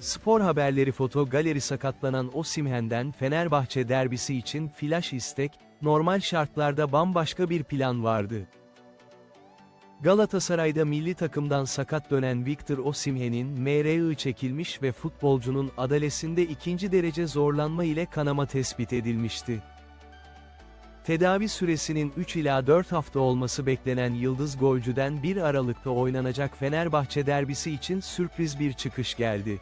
Spor haberleri foto galeri sakatlanan Osimhen'den Fenerbahçe derbisi için flash istek, normal şartlarda bambaşka bir plan vardı. Galatasaray'da milli takımdan sakat dönen Victor Osimhen'in MRI çekilmiş ve futbolcunun adalesinde ikinci derece zorlanma ile kanama tespit edilmişti. Tedavi süresinin 3 ila 4 hafta olması beklenen Yıldız golcüden 1 Aralık'ta oynanacak Fenerbahçe derbisi için sürpriz bir çıkış geldi.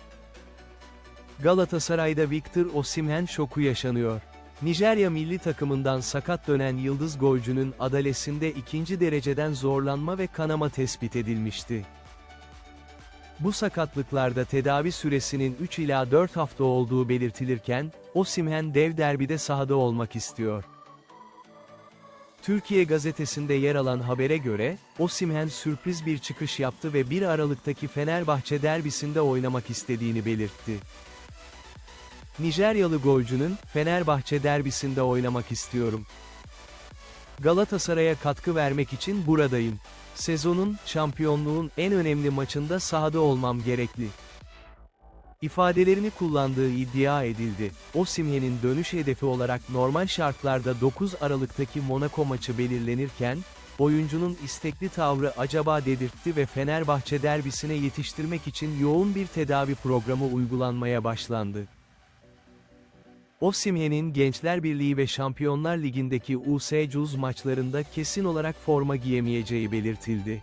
Galatasaray'da Victor Osimhen şoku yaşanıyor. Nijerya milli takımından sakat dönen Yıldız golcünün adalesinde ikinci dereceden zorlanma ve kanama tespit edilmişti. Bu sakatlıklarda tedavi süresinin 3 ila 4 hafta olduğu belirtilirken, Osimhen dev derbide sahada olmak istiyor. Türkiye gazetesinde yer alan habere göre, Osimhen sürpriz bir çıkış yaptı ve 1 Aralık'taki Fenerbahçe derbisinde oynamak istediğini belirtti. Nijeryalı golcünün, Fenerbahçe derbisinde oynamak istiyorum. Galatasaray'a katkı vermek için buradayım. Sezonun, şampiyonluğun en önemli maçında sahada olmam gerekli. İfadelerini kullandığı iddia edildi. Osimhen'in dönüş hedefi olarak normal şartlarda 9 Aralık'taki Monaco maçı belirlenirken, oyuncunun istekli tavrı acaba dedirtti ve Fenerbahçe derbisine yetiştirmek için yoğun bir tedavi programı uygulanmaya başlandı. Osimhen'in Gençler Birliği ve Şampiyonlar Ligi'ndeki US Cuz maçlarında kesin olarak forma giyemeyeceği belirtildi.